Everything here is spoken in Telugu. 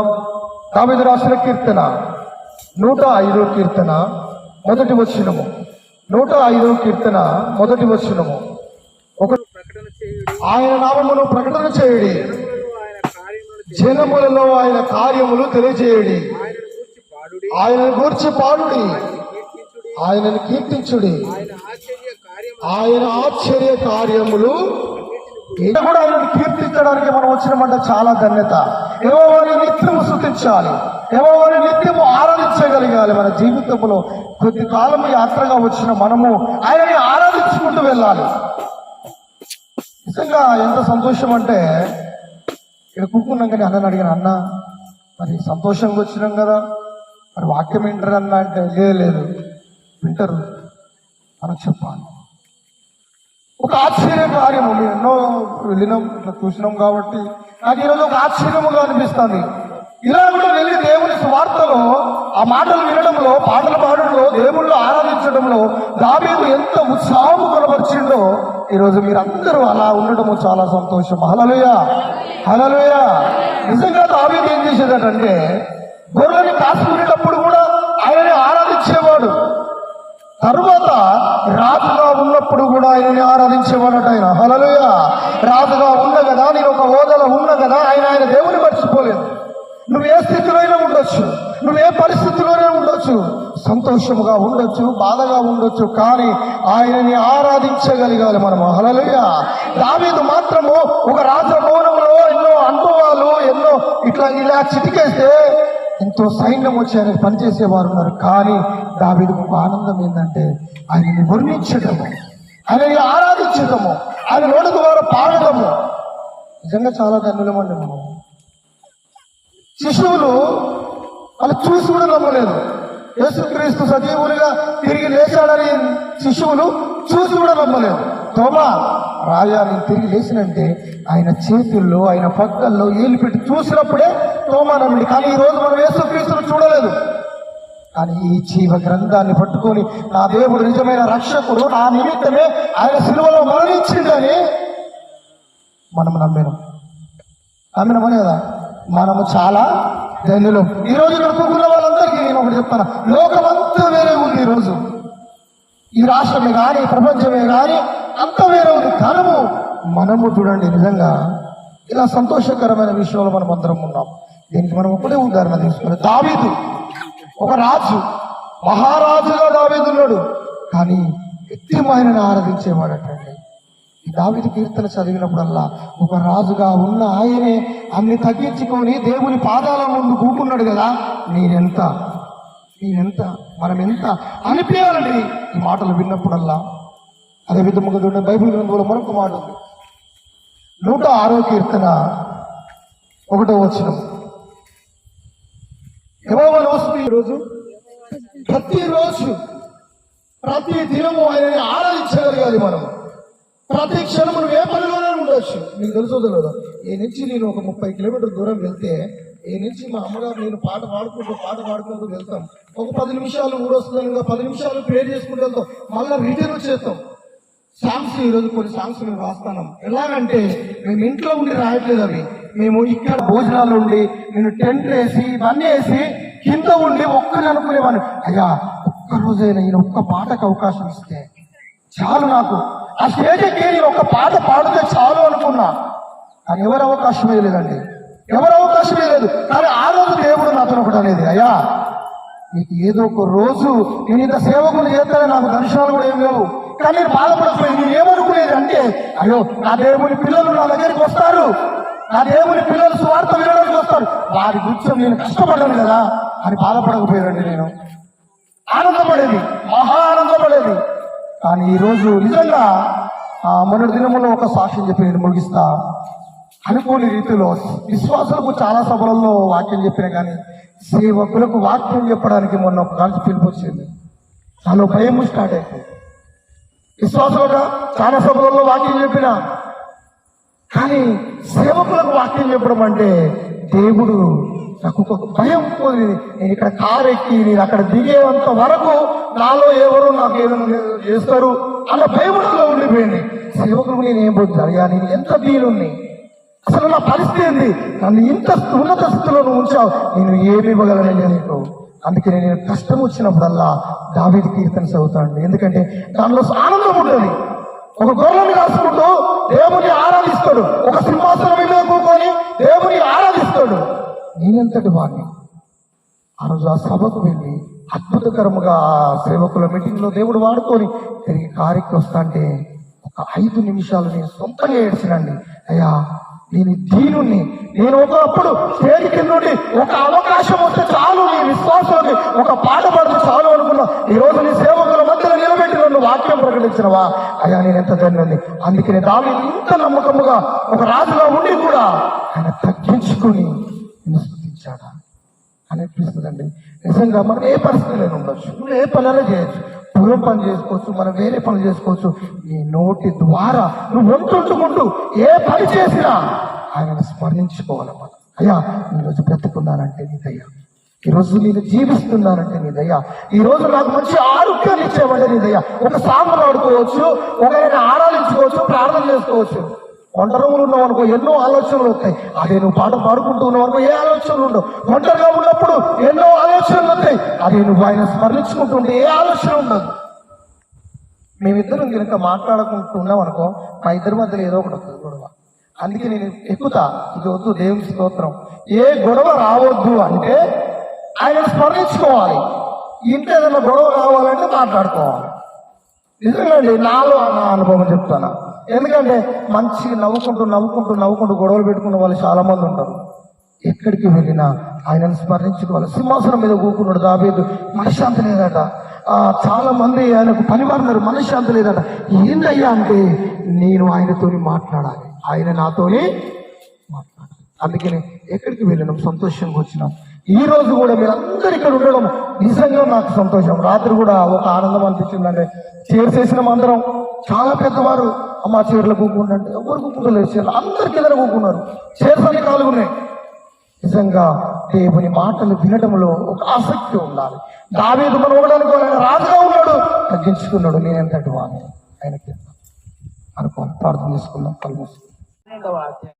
దావిదు రాసిన కీర్తన. నూట ఐదో కీర్తన మొదటి వచ్చినము నూట ఐదో కీర్తన మొదటి వచ్చినము ఒక ఆయన నామమును ప్రకటన చేయుడి. జనములలో ఆయన కార్యములు జనములలో ఆయన కార్యములు తెలియజేయుడి. ఆయనను గూర్చి పాడుడి. ఆయనను కీర్తించుడి. ఆయన ఆశ్చర్య కార్యములు. కూడా ఆయనను కీర్తించడానికి మనం వచ్చినమంటే చాలా ధన్యత. ఎవరిని నిత్యము శృతించాలి ఎవరిని నిత్యము ఆరాధించగలగాలి? మన జీవితంలో కొద్ది కాలము యాత్రగా వచ్చిన మనము ఆయనని ఆరాధించుకుంటూ వెళ్ళాలి. నిజంగా ఎంత సంతోషం అంటే ఇక్కడ కూకున్నాం కానీ అన్నని అడిగాను అన్న మరి సంతోషంగా వచ్చినాం కదా. మరి వాక్యం వింటారు అన్న అంటే లేదు లేదు వింటారు. అని చెప్పాలి. ఒక ఆశ్చర్య కార్యము ఎన్నో వెళ్ళినాం ఇట్లా చూసినాం కాబట్టి. నాకు ఈరోజు ఒక ఆశ్చర్యముగా అనిపిస్తుంది. ఇలా కూడా వెళ్ళి దేవుని స్వార్థలో ఆ మాటలు వినడంలో పాటలు పాడడంలో దేవుళ్ళు ఆరాధించడంలో దావీదు ఎంత ఉత్సాహం కనబరిచిండో ఈరోజు మీరందరూ అలా ఉండడము చాలా సంతోషం. హలలుయ హలలుయ నిజంగా దావీదు ఏం చేసేదంటే గొర్రెని కాసుకునేటప్పుడు కూడా ఆయనని ఆరాధించేవాడు. తరువాత రాజుగా ఉన్నప్పుడు కూడా ఆయనని ఆరాధించేవాడట ఆయన హలలుయ రాజుగా ఉన్న కదా నేను ఒక హోదాలో ఉన్న కదా ఆయన ఆయన దేవుని మర్చిపోలేదు. నువ్వు ఏ స్థితిలోనే ఉండొచ్చు. నువ్వు ఏ పరిస్థితిలోనే ఉండొచ్చు. సంతోషముగా ఉండొచ్చు బాధగా ఉండొచ్చు కానీ ఆయనని ఆరాధించగలిగాలి మనం హలలుయ దావీదు మాత్రము ఒక రాజభవనంలో ఎన్నో అనుభవాలు ఎన్నో ఇట్లా ఇలా చిటికేస్తే ఎంతో సైన్యం వచ్చి ఆయన పనిచేసేవారు ఉన్నారు. కానీ దావీదుకు ఒక ఆనందం ఏంటంటే ఆయనని వర్ణించడము ఆయనని ఆరాధించడము ఆయన నోటి ద్వారా పాడడము నిజంగా చాలా ధన్యులమండి మనం. శిశువులు వాళ్ళు చూసి కూడా నమ్మలేదు. యేసుక్రీస్తు సజీవులుగా తిరిగి లేచాడని శిశువులు చూసి కూడా నమ్మలేదు. తోమా రాజా నేను తిరిగి లేచినంటే ఆయన చేతుల్లో ఆయన పక్కల్లో ఏలు పెట్టి చూసినప్పుడే తోమా నమ్మిడి కానీ ఈ రోజు మనం యేసుక్రీస్తును చూడలేదు. కానీ ఈ జీవ గ్రంథాన్ని పట్టుకొని నా దేవుడు నిజమైన రక్షకుడు నా నిమిత్తమే ఆయన సిలువలో మరణించిందని మనం నమ్మినాం. నమ్మినమని కదా మనము చాలా ధన్యులం. ఈ రోజు నడుపుకున్న వాళ్ళందరికీ నేను ఒకటి చెప్తాను. లోకమంతా వేరే ఉంది ఈ రోజు. ఈ రాష్ట్రమే కానీ ప్రపంచమే కానీ అంత వేరే ఉంది. కనము మనము చూడండి నిజంగా ఇలా సంతోషకరమైన విషయంలో మనం అందరం ఉన్నాం. దీనికి మనం ఒకటే ఉదాహరణ తీసుకున్నాం. దావీదు ఒక రాజు. మహారాజుగా దావీదు ఉన్నాడు. కానీ నిత్యం ఆయనను ఆరాధించేవాడటండి. ఈ దావిది కీర్తన చదివినప్పుడల్లా ఒక రాజుగా ఉన్న ఆయనే అన్ని తగ్గించుకొని దేవుని పాదాల ముందు కూకున్నాడు కదా. నేనెంత? నేనెంత? మనం ఎంత అనిపించాలండి. ఈ మాటలు విన్నప్పుడల్లా అదే విధముగా చూడండి బైబిల్ గ్రంథంలో మరొక మాట ఉంది. నూట ఆరో కీర్తన ఒకటో వచ్చిన యెహోవాను వస్తుంది ఈరోజు. ప్రతిరోజు ప్రతి దినము ఆయనని ఆరాధించగలగాలి మనం. ప్రతి క్షణము నువ్వు ఏ పనిలోనే ఉండొచ్చు. మీకు తెలుసు తెలియదు? ఈ నుంచి నేను ఒక ముప్పై కిలోమీటర్ దూరం వెళ్తే ఈ నుంచి మా అమ్మగారు నేను పాట పాడుకుంటూ పాట పాడుకుంటూ వెళ్తాం. ఒక పది నిమిషాలు ఊరొస్తుందని పది నిమిషాలు ప్రేర్ చేసుకుంటూ వెళ్తాం. మళ్ళీ రిటర్న్ వచ్చేస్తాం. సాంగ్స్ ఈరోజు కొన్ని సాంగ్స్ మేము రాస్తున్నాం ఎలాగంటే మేము ఇంట్లో ఉండి రాయట్లేదు అవి. మేము ఇక్కడ భోజనాలు ఉండి నేను టెంట్ వేసి ఇవన్నీ వేసి కింద ఉండి ఒక్కరు అనుకునేవాడిని. అయ్యా ఒక్కరోజైనా ఈయన ఒక్క పాటకు అవకాశం ఇస్తే చాలు నాకు. ఆ స్టేజ్ ఎక్కి నేను ఒక పాట పాడితే చాలు అనుకున్నా. కానీ ఎవరు అవకాశమే లేదండి. ఎవరు అవకాశమే లేదు. కానీ ఆ రోజు దేవుడు నాతో ఒకటి అనేది అయ్యా నీకు ఏదో ఒక రోజు నేను ఇంత సేవకులు చేస్తానే నాకు దర్శనాలు కూడా ఏం లేవు. కానీ నేను నేను ఏమనుకునేది అంటే అయ్యో నా దేవుని పిల్లలు నా దగ్గరికి వస్తారు. నా దేవుని పిల్లలు స్వార్థ వినడానికి వస్తారు. వారి గురించి నేను కష్టపడ్డాను కదా అని బాధపడకపోయానండి నేను. ఆనందపడేది మహా ఆనందపడేది. కానీ ఈరోజు నిజంగా ఆ మొన్నటి దినములో ఒక సాక్ష్యం చెప్పి నేను ముగిస్తా. అనుకోని రీతిలో విశ్వాసులకు చాలా సభలలో వాక్యం చెప్పిన కానీ సేవకులకు వాక్యం చెప్పడానికి మొన్న ఒక కాల్చి పిలుపు వచ్చింది. నాలో భయం స్టార్ట్ అయిపోయింది. విశ్వాసంగా చాలా సభలలో వాక్యం చెప్పిన. కానీ సేవకులకు వాక్యం చెప్పడం అంటే దేవుడు నాకు ఒక భయం పోయి నేను ఇక్కడ కారు ఎక్కి నేను అక్కడ దిగేంత వరకు నాలో ఎవరు నాకు ఏదైనా చేస్తారు అన్న భయం నాలో ఉండిపోయింది. సేవకులు నేను ఏం పోతుంది అయ్యా నేను ఎంత దీనుణ్ణి అసలు నా పరిస్థితి ఏంది? నన్ను ఇంత ఉన్నత స్థితిలో నువ్వు ఉంచావు. నేను ఏమి ఇవ్వగలను నీకు? అందుకే నేను కష్టం వచ్చినప్పుడల్లా దావీది కీర్తన చదువుతాను ఎందుకంటే దానిలో ఆనందం ఉంటుంది. ఒక గొర్రెని రాసుకుంటూ దేవుని ఆరాధిస్తాడు. ఒక సింహాసనం మీద కూకొని దేవుని ఆరాధిస్తాడు. నేనెంతటి వాడిని ఆ రోజు ఆ సభకు వెళ్ళి అద్భుతకరముగా సేవకుల మీటింగ్లో దేవుడు వాడుకొని తిరిగి కారికి వస్తా అంటే ఒక ఐదు నిమిషాలు నేను సొంతంగా ఏడ్చినండి. అయ్యా నేను దీనుణ్ణి. నేను ఒకప్పుడు స్టేజ్ కింద నుండి ఒక అవకాశం వస్తే చాలు నీ విశ్వాసాన్ని ఒక పాట పాడితే చాలు అనుకున్నా. ఈ రోజు నీ సేవకుల మధ్యలో నిలబెట్టి నన్ను వాక్యం ప్రకటించినవా? అయ్యా నేను ఎంత ధన్యుని అందుకని దాని ఇంత నమ్మకముగా ఒక రాజుగా ఉండి కూడా ఆయన తగ్గించుకుని నేను స్థుతించాడా అనిపిస్తుందండి నిజంగా మనం ఏ పరిస్థితిలో ఉండొచ్చు. నువ్వు ఏ పనైనా చేయొచ్చు. పూర్వం పని చేసుకోవచ్చు మనం వేరే పనులు చేసుకోవచ్చు. నీ నోటి ద్వారా నువ్వు వంతుంచుకుంటూ ఏ పని చేసినా ఆయనను స్మరించుకోవాలి మనం అయ్యా ఈరోజు బ్రతుకున్నానంటే నీ దయ్యా ఈరోజు నేను జీవిస్తున్నానంటే నీ దయ్యా ఈ రోజు నాకు మంచి ఆరోగ్యాన్ని ఇచ్చేవంటే నీ దయ్యా ఒక సాంబలు ఆడుకోవచ్చు ఒక ఆరాధించుకోవచ్చు ప్రార్థన చేసుకోవచ్చు. ఒంటరిగా ఉన్నావు అనుకో ఎన్నో ఆలోచనలు వస్తాయి. అదే నువ్వు పాట పాడుకుంటూ ఉన్నావు అనుకో ఏ ఆలోచనలు ఉండవు. ఒంటరిగా ఉన్నప్పుడు ఎన్నో ఆలోచనలు వస్తాయి. అదే నువ్వు ఆయన స్మరించుకుంటుంటే ఏ ఆలోచన ఉండదు. మేమిద్దరం కనుక మాట్లాడుకుంటూ ఉన్నాం అనుకో మా ఇద్దరి మధ్యలో ఏదో ఒకటి వస్తుంది గొడవ. అందుకే నేను ఎక్కుతా ఇది వద్దు దేవుని స్తోత్రం. ఏ గొడవ రావద్దు అంటే ఆయన స్మరించుకోవాలి. ఇంట్లో ఏదైనా గొడవ రావాలంటే మాట్లాడుకోవాలి. నిజంగా అండి నాలో నా అనుభవం చెప్తాను. ఎందుకంటే మంచిగా నవ్వుకుంటూ నవ్వుకుంటూ నవ్వుకుంటూ గొడవలు పెట్టుకున్న వాళ్ళు చాలా మంది ఉంటారు. ఎక్కడికి వెళ్ళినా ఆయనను స్మరించుకోవాలి. సింహాసనం మీద కూకున్నాడు దాబేదు మనశ్శాంతి లేదట. చాలామంది చాలా మంది ఆయనకు పని మనశ్శాంతి లేదట. ఏందయ్యా అంటే నేను ఆయనతోని మాట్లాడాలి. ఆయన నాతోని మాట్లాడాలి. అందుకని ఎక్కడికి వెళ్ళినాం? సంతోషంగా వచ్చినాం. ఈ రోజు కూడా మీరందరూ ఇక్కడ ఉండడం నిజంగా నాకు సంతోషం. రాత్రి కూడా ఒక ఆనందం అనిపించిందంటే చేసేసిన చేసిన అందరం చాలా పెద్దవారు అమ్మ చీరలు కూకుంటే ఎవరు కూకుంటలేదు చీరలు అందరికీ ఎదురు కూకున్నారు. చీరలు కాలుగున్నాయి నిజంగా దేవుని మాటలు వినడంలో ఒక ఆసక్తి ఉండాలి. దావేది మనం ఆయన రాజుగా ఉన్నాడు. తగ్గించుకున్నాడు. నేనెంతటి వాడిని ఆయనకి అనుకోవాలి. ప్రార్థన చేసుకుందాం. కళ్ళు